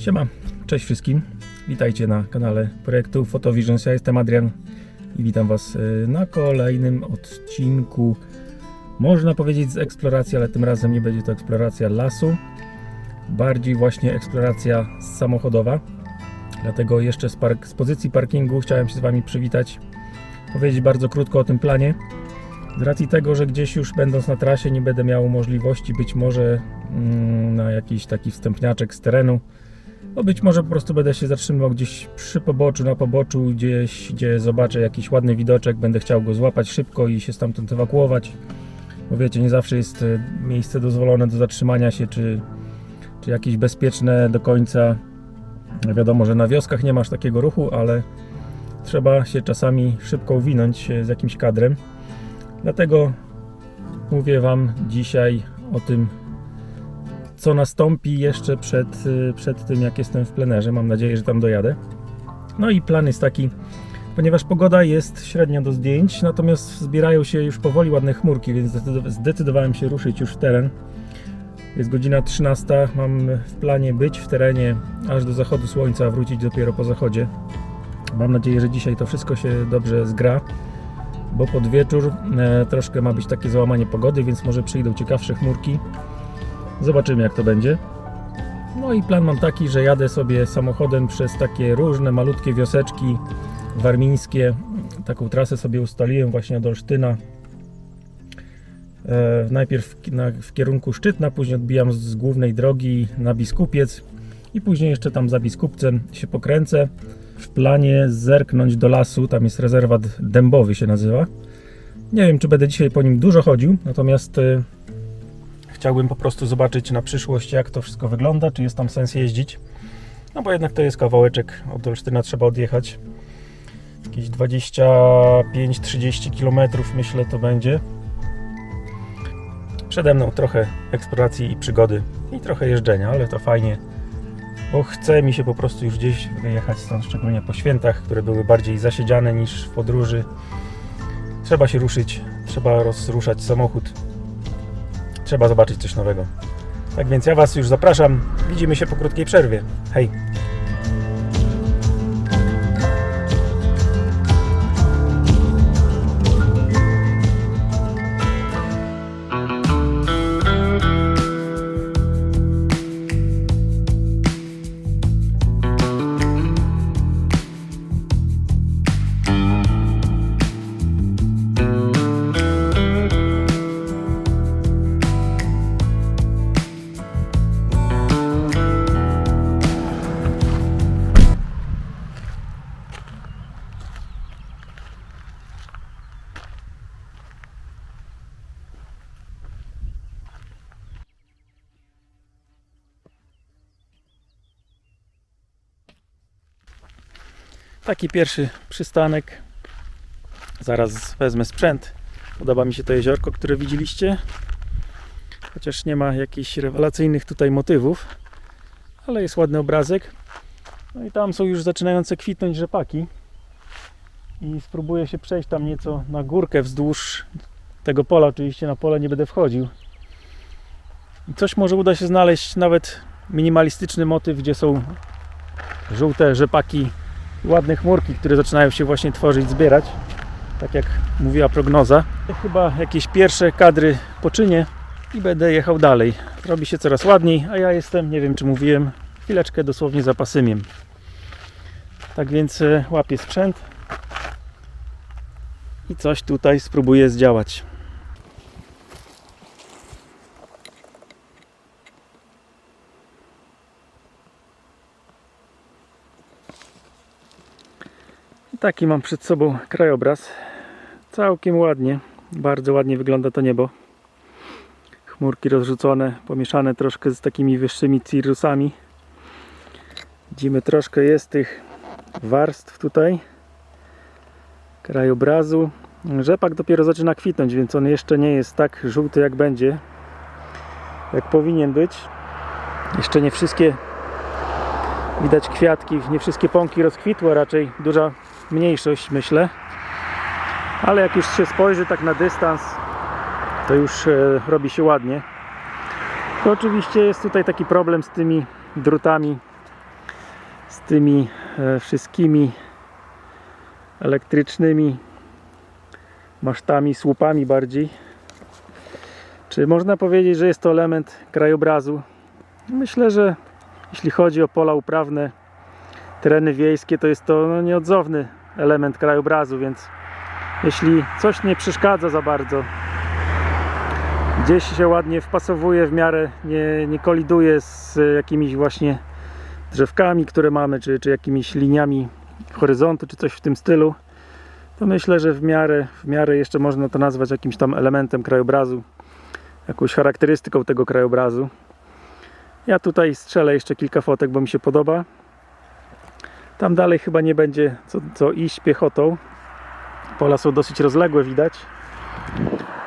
Siema, cześć wszystkim. Witajcie na kanale projektu Photovisions. Ja jestem Adrian i witam Was y, na kolejnym odcinku. Można powiedzieć z eksploracji, ale tym razem nie będzie to eksploracja lasu, bardziej właśnie eksploracja samochodowa. Dlatego jeszcze z, park, z pozycji parkingu chciałem się z Wami przywitać, powiedzieć bardzo krótko o tym planie. Z racji tego, że gdzieś już będąc na trasie nie będę miał możliwości być może mm, na jakiś taki wstępniaczek z terenu, no być może po prostu będę się zatrzymywał gdzieś przy poboczu, na poboczu, gdzieś, gdzie zobaczę jakiś ładny widoczek, będę chciał go złapać szybko i się stamtąd ewakuować. Bo wiecie, nie zawsze jest e, miejsce dozwolone do zatrzymania się, czy, czy jakieś bezpieczne do końca. Wiadomo, że na wioskach nie masz takiego ruchu, ale trzeba się czasami szybko uwinąć e, z jakimś kadrem. Dlatego mówię Wam dzisiaj o tym, co nastąpi jeszcze przed, y, przed tym, jak jestem w plenerze. Mam nadzieję, że tam dojadę. No i plan jest taki, ponieważ pogoda jest średnio do zdjęć, natomiast zbierają się już powoli ładne chmurki, więc zdecydow- zdecydowałem się ruszyć już w teren. Jest godzina 13, mam w planie być w terenie aż do zachodu słońca, a wrócić dopiero po zachodzie. Mam nadzieję, że dzisiaj to wszystko się dobrze zgra, bo pod wieczór e, troszkę ma być takie załamanie pogody, więc może przyjdą ciekawsze chmurki. Zobaczymy jak to będzie. No i plan mam taki, że jadę sobie samochodem przez takie różne malutkie wioseczki warmińskie. Taką trasę sobie ustaliłem właśnie od Olsztyna. E, najpierw w, kierunku Szczytna, później odbijam z, z głównej drogi na Biskupiec i później jeszcze tam za Biskupcem się pokręcę. W planie zerknąć do lasu, tam jest rezerwat dębowy się nazywa. Nie wiem czy będę dzisiaj po nim dużo chodził, natomiast e, chciałbym po prostu zobaczyć na przyszłość, jak to wszystko wygląda, czy jest tam sens jeździć. No bo jednak to jest kawałeczek, od Olsztyna trzeba odjechać. Jakieś 25-30 km myślę to będzie. Przede mną trochę eksploracji i przygody i trochę jeżdżenia, ale to fajnie, bo chce mi się po prostu już gdzieś wyjechać stąd, szczególnie po świętach, które były bardziej zasiedziane niż w podróży. Trzeba się ruszyć, trzeba rozruszać samochód, trzeba zobaczyć coś nowego. Tak więc ja Was już zapraszam. Widzimy się po krótkiej przerwie. Hej! Taki pierwszy przystanek. Zaraz wezmę sprzęt. Podoba mi się to jeziorko, które widzieliście. Chociaż nie ma jakichś rewelacyjnych tutaj motywów, ale jest ładny obrazek. No i tam są już zaczynające kwitnąć rzepaki. I spróbuję się przejść tam nieco na górkę wzdłuż tego pola. Oczywiście na pole nie będę wchodził. I coś może uda się znaleźć, nawet minimalistyczny motyw, gdzie są żółte rzepaki ładne chmurki, które zaczynają się właśnie tworzyć, zbierać. Tak jak mówiła prognoza. Chyba jakieś pierwsze kadry poczynię i będę jechał dalej. Robi się coraz ładniej, a ja jestem, nie wiem czy mówiłem, chwileczkę dosłownie za pasymiem. Tak więc e, łapię sprzęt i coś tutaj spróbuję zdziałać. Taki mam przed sobą krajobraz. Całkiem ładnie, bardzo ładnie wygląda to niebo. Chmurki rozrzucone, pomieszane troszkę z takimi wyższymi cirrusami. Widzimy troszkę jest tych warstw tutaj krajobrazu. Rzepak dopiero zaczyna kwitnąć, więc on jeszcze nie jest tak żółty jak będzie, jak powinien być. Jeszcze nie wszystkie widać kwiatki, nie wszystkie pąki rozkwitły, a raczej duża mniejszość myślę ale jak już się spojrzy tak na dystans to już e, robi się ładnie to oczywiście jest tutaj taki problem z tymi drutami tymi e, wszystkimi elektrycznymi masztami, słupami bardziej. Czy można powiedzieć, że jest to element krajobrazu? Myślę, że jeśli chodzi o pola uprawne, tereny wiejskie, to jest to no, nieodzowny element krajobrazu, więc jeśli coś nie przeszkadza za bardzo, gdzieś się ładnie wpasowuje w miarę, nie, nie koliduje z jakimiś właśnie drzewkami, które mamy, czy, czy jakimiś liniami horyzontu, czy coś w tym stylu, to myślę, że w miarę, w miarę jeszcze można to nazwać jakimś tam elementem krajobrazu, jakąś charakterystyką tego krajobrazu. Ja tutaj strzelę jeszcze kilka fotek, bo mi się podoba. Tam dalej chyba nie będzie co, co iść piechotą. Pola są dosyć rozległe, widać.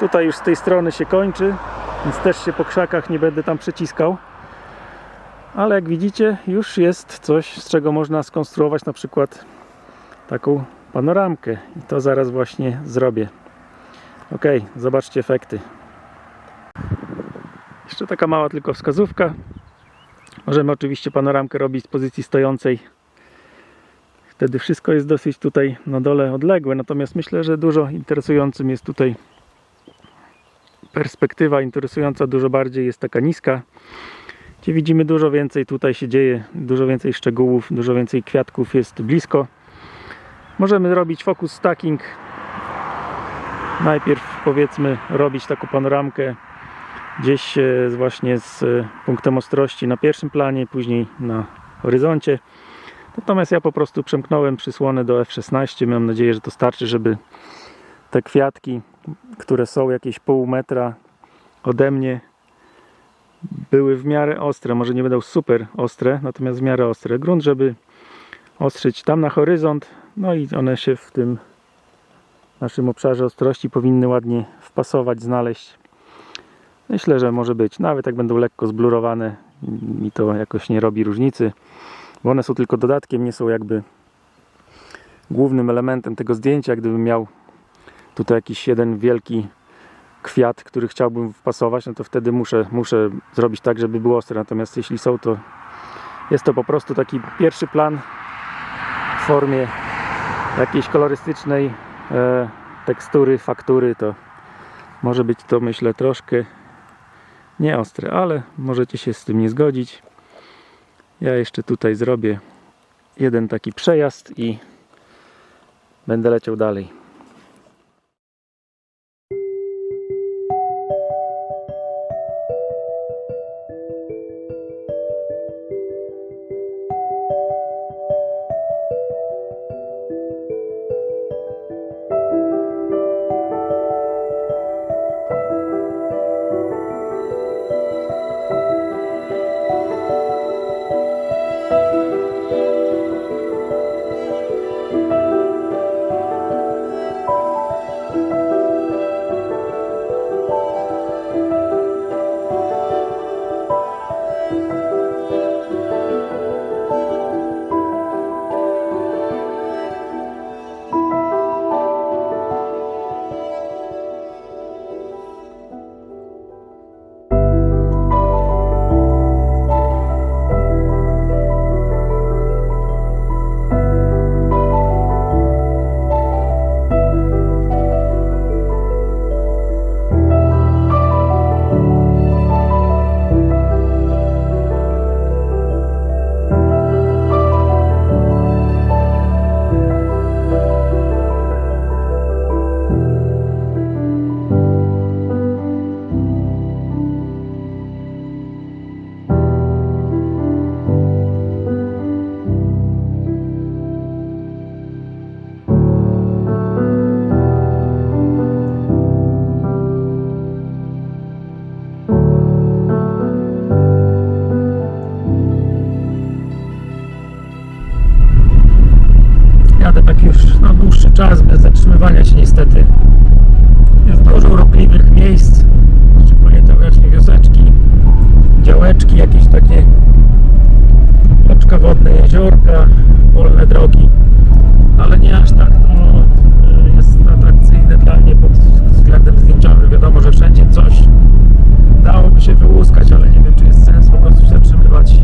Tutaj już z tej strony się kończy, więc też się po krzakach nie będę tam przeciskał. Ale jak widzicie, już jest coś, z czego można skonstruować na przykład taką panoramkę. I to zaraz właśnie zrobię. Ok, zobaczcie efekty. Jeszcze taka mała tylko wskazówka. Możemy oczywiście panoramkę robić z pozycji stojącej. Wtedy wszystko jest dosyć tutaj na dole odległe. Natomiast myślę, że dużo interesującym jest tutaj perspektywa interesująca dużo bardziej jest taka niska. Gdzie widzimy dużo więcej tutaj się dzieje, dużo więcej szczegółów, dużo więcej kwiatków jest blisko. Możemy robić focus stacking. Najpierw powiedzmy robić taką panoramkę gdzieś e, właśnie z e, punktem ostrości na pierwszym planie, później na horyzoncie. Natomiast ja po prostu przemknąłem przysłonę do F16. Mam nadzieję, że to starczy, żeby te kwiatki, które są jakieś pół metra ode mnie, były w miarę ostre. Może nie będą super ostre, natomiast w miarę ostre. Grunt, żeby ostrzyć tam na horyzont, no i one się w tym naszym obszarze ostrości powinny ładnie wpasować, znaleźć. Myślę, że może być. Nawet jak będą lekko zblurowane, mi to jakoś nie robi różnicy, bo one są tylko dodatkiem, nie są jakby głównym elementem tego zdjęcia. Gdybym miał tutaj jakiś jeden wielki kwiat, który chciałbym wpasować, no to wtedy muszę, muszę zrobić tak, żeby było ostre. Natomiast jeśli są, to jest to po prostu taki pierwszy plan w formie jakiejś kolorystycznej e, tekstury, faktury, to może być to myślę troszkę nieostre, ale możecie się z tym nie zgodzić. Ja jeszcze tutaj zrobię jeden taki przejazd i będę leciał dalej. jeziorka, wolne drogi, ale nie aż tak to jest atrakcyjne dla mnie pod względem zdjęciowym. Wiadomo, że wszędzie coś dałoby się wyłuskać, ale nie wiem, czy jest sens po prostu zatrzymywać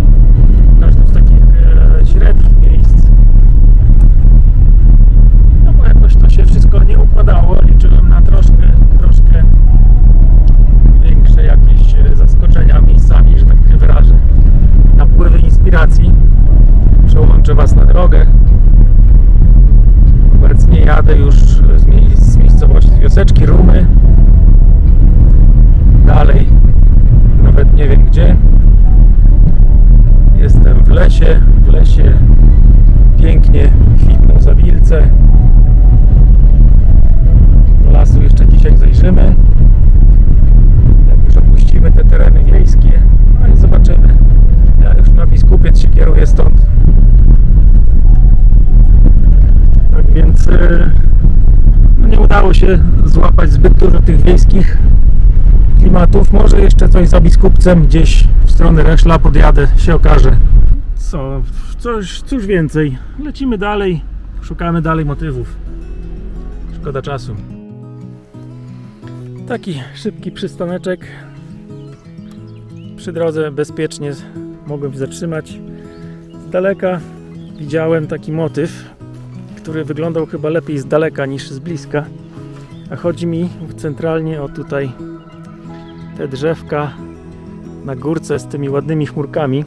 w każdym z takich e, średnich miejsc. No bo jakoś to się wszystko nie układało, liczyłem na troszkę, troszkę większe jakieś e, zaskoczenia miejscami, że tak wyrażę, napływy inspiracji przełączę Was na drogę. Obecnie jadę już z miejscowości klimatów. Może jeszcze coś za Biskupcem gdzieś w stronę Reszla podjadę, się okaże. Co, coś, cóż więcej. Lecimy dalej, szukamy dalej motywów. Szkoda czasu. Taki szybki przystaneczek. Przy drodze bezpiecznie mogłem się zatrzymać. Z daleka widziałem taki motyw, który wyglądał chyba lepiej z daleka niż z bliska. A chodzi mi centralnie o tutaj te drzewka na górce z tymi ładnymi chmurkami.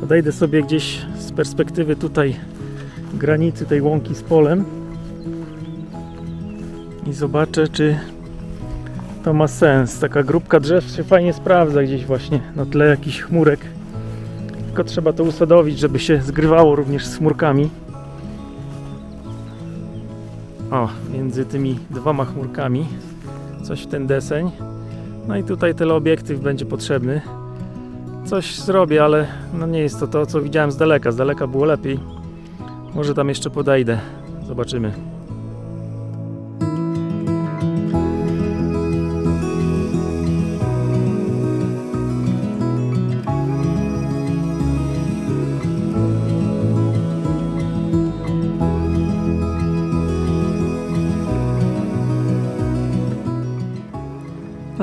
Podejdę sobie gdzieś z perspektywy tutaj granicy tej łąki z polem i zobaczę, czy to ma sens. Taka grupka drzew się fajnie sprawdza gdzieś właśnie na tle jakichś chmurek. Tylko trzeba to usadowić, żeby się zgrywało również z chmurkami. O, między tymi dwoma chmurkami coś w ten deseń. No i tutaj teleobiektyw będzie potrzebny. Coś zrobię, ale no nie jest to to, co widziałem z daleka. Z daleka było lepiej. Może tam jeszcze podejdę. Zobaczymy.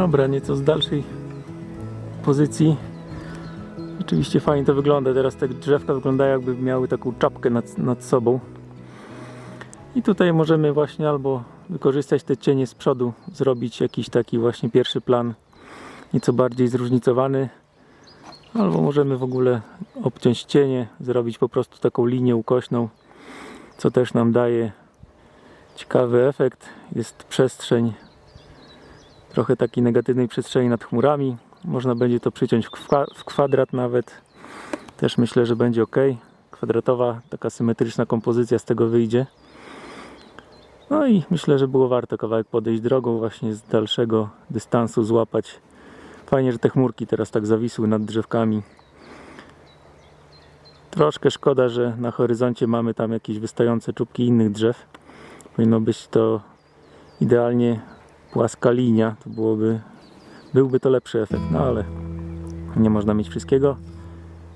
Dobra, nieco z dalszej pozycji. Oczywiście fajnie to wygląda. Teraz te drzewka wyglądają jakby miały taką czapkę nad, nad sobą. I tutaj możemy właśnie albo wykorzystać te cienie z przodu, zrobić jakiś taki właśnie pierwszy plan nieco bardziej zróżnicowany. Albo możemy w ogóle obciąć cienie, zrobić po prostu taką linię ukośną, co też nam daje ciekawy efekt. Jest przestrzeń trochę takiej negatywnej przestrzeni nad chmurami. Można będzie to przyciąć w kwa- w kwadrat nawet. Też myślę, że będzie ok. Kwadratowa, taka symetryczna kompozycja z tego wyjdzie. No i myślę, że było warto kawałek podejść drogą, właśnie z dalszego dystansu złapać. Fajnie, że te chmurki teraz tak zawisły nad drzewkami. Troszkę szkoda, że na horyzoncie mamy tam jakieś wystające czubki innych drzew. Powinno być to idealnie płaska linia, to byłoby, byłby to lepszy efekt, no ale nie można mieć wszystkiego.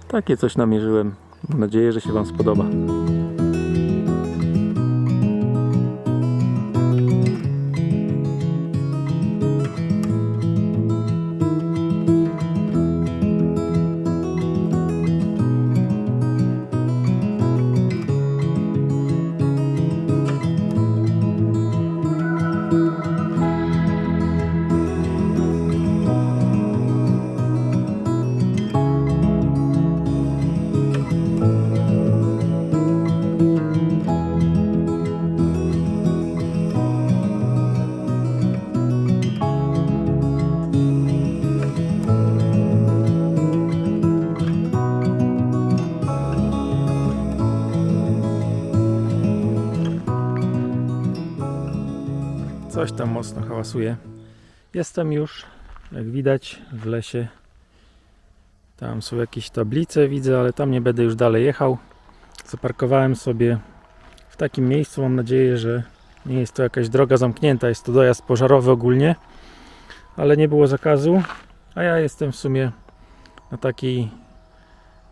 Takie coś namierzyłem. Mam nadzieję, że się Wam spodoba. Mocno hałasuje. Jestem już, jak widać, w lesie. Tam są jakieś tablice, widzę, ale tam nie będę już dalej jechał. Zaparkowałem sobie w takim miejscu. Mam nadzieję, że nie jest to jakaś droga zamknięta. Jest to dojazd pożarowy ogólnie, ale nie było zakazu. A ja jestem w sumie na takiej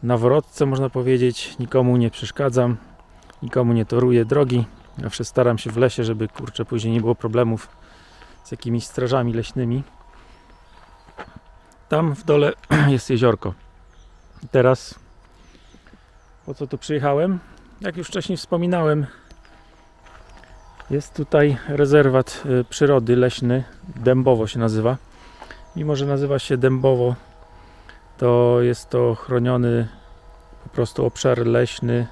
nawrotce, można powiedzieć. Nikomu nie przeszkadzam, nikomu nie toruję drogi. Zawsze staram się w lesie, żeby kurczę później nie było problemów z jakimiś strażami leśnymi. Tam w dole jest jeziorko. Teraz po co tu przyjechałem? Jak już wcześniej wspominałem, jest tutaj rezerwat y, przyrody leśny, Dębowo się nazywa. Mimo, że nazywa się Dębowo, to jest to chroniony po prostu obszar leśny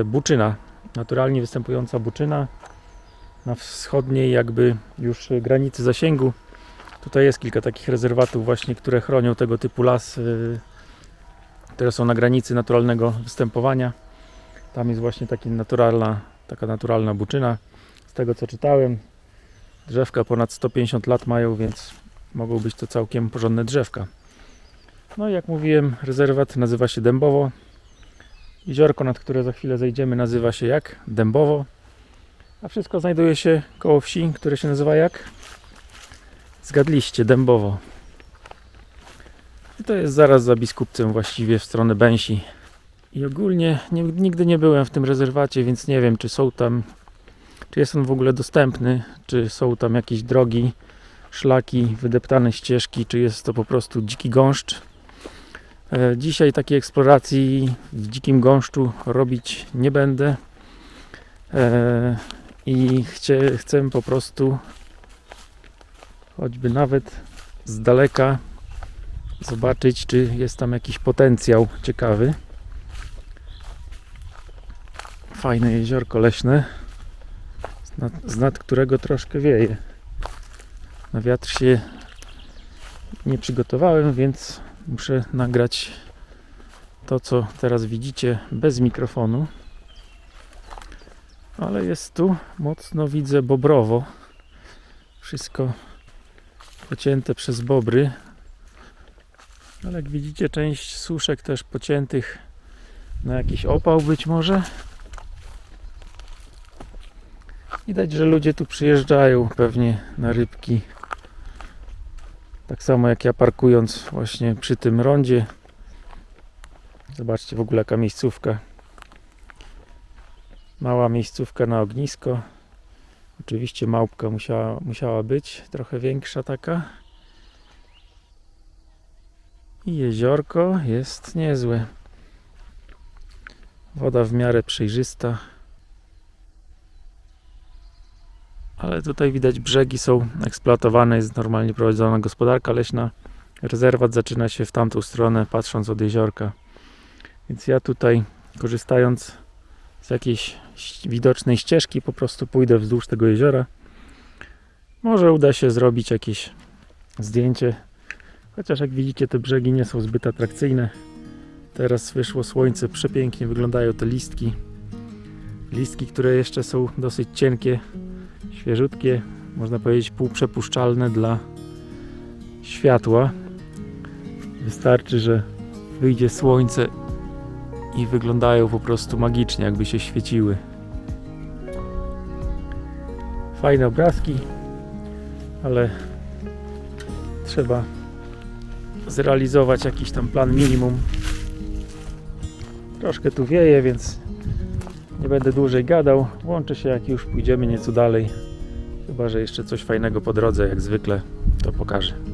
y, Buczyna naturalnie występująca buczyna na wschodniej jakby już granicy zasięgu. Tutaj jest kilka takich rezerwatów właśnie, które chronią tego typu las, y, które są na granicy naturalnego występowania. Tam jest właśnie taki naturalna, taka naturalna buczyna. Z tego co czytałem, drzewka ponad 150 lat mają, więc mogą być to całkiem porządne drzewka. No i jak mówiłem, rezerwat nazywa się Dębowo. Jeziorko, nad które za chwilę zejdziemy, nazywa się jak? Dębowo. A wszystko znajduje się koło wsi, które się nazywa jak? Zgadliście, Dębowo. I to jest zaraz za biskupcem właściwie w stronę Bęsi. I ogólnie nie, nigdy nie byłem w tym rezerwacie, więc nie wiem, czy są tam, czy jest on w ogóle dostępny, czy są tam jakieś drogi, szlaki, wydeptane ścieżki, czy jest to po prostu dziki gąszcz. E, Dzisiaj takiej eksploracji w dzikim gąszczu robić nie będę. I chcie, chcę po prostu choćby nawet z daleka zobaczyć, czy jest tam jakiś potencjał ciekawy. Fajne jeziorko leśne, z nad, z nad którego troszkę wieje. Na wiatr się nie przygotowałem, więc muszę nagrać to, co teraz widzicie bez mikrofonu. Ale jest tu mocno widzę bobrowo. Wszystko pocięte przez bobry. Ale jak widzicie, część suszek też pociętych na jakiś opał być może. Widać, że ludzie tu przyjeżdżają pewnie na rybki. Tak samo jak ja parkując właśnie przy tym rondzie. Zobaczcie w ogóle jaka miejscówka. Mała miejscówka na ognisko. Oczywiście małpka musiała, musiała być, trochę większa taka. I jeziorko jest niezłe. Woda w miarę przejrzysta. Ale tutaj widać brzegi są eksploatowane, jest normalnie prowadzona gospodarka leśna. Rezerwat zaczyna się w tamtą stronę, patrząc od jeziorka. Więc ja tutaj, korzystając z jakiejś widocznej ścieżki, po prostu pójdę wzdłuż tego jeziora. Może uda się zrobić jakieś zdjęcie. Chociaż jak widzicie, te brzegi nie są zbyt atrakcyjne. Teraz wyszło słońce, przepięknie wyglądają te listki. Listki, które jeszcze są dosyć cienkie, świeżutkie, można powiedzieć półprzepuszczalne dla światła. Wystarczy, że wyjdzie słońce i wyglądają po prostu magicznie, jakby się świeciły. Fajne obrazki, ale trzeba zrealizować jakiś tam plan minimum. Troszkę tu wieje, więc nie będę dłużej gadał. Łączę się jak już pójdziemy nieco dalej. Chyba, że jeszcze coś fajnego po drodze, jak zwykle, to pokażę.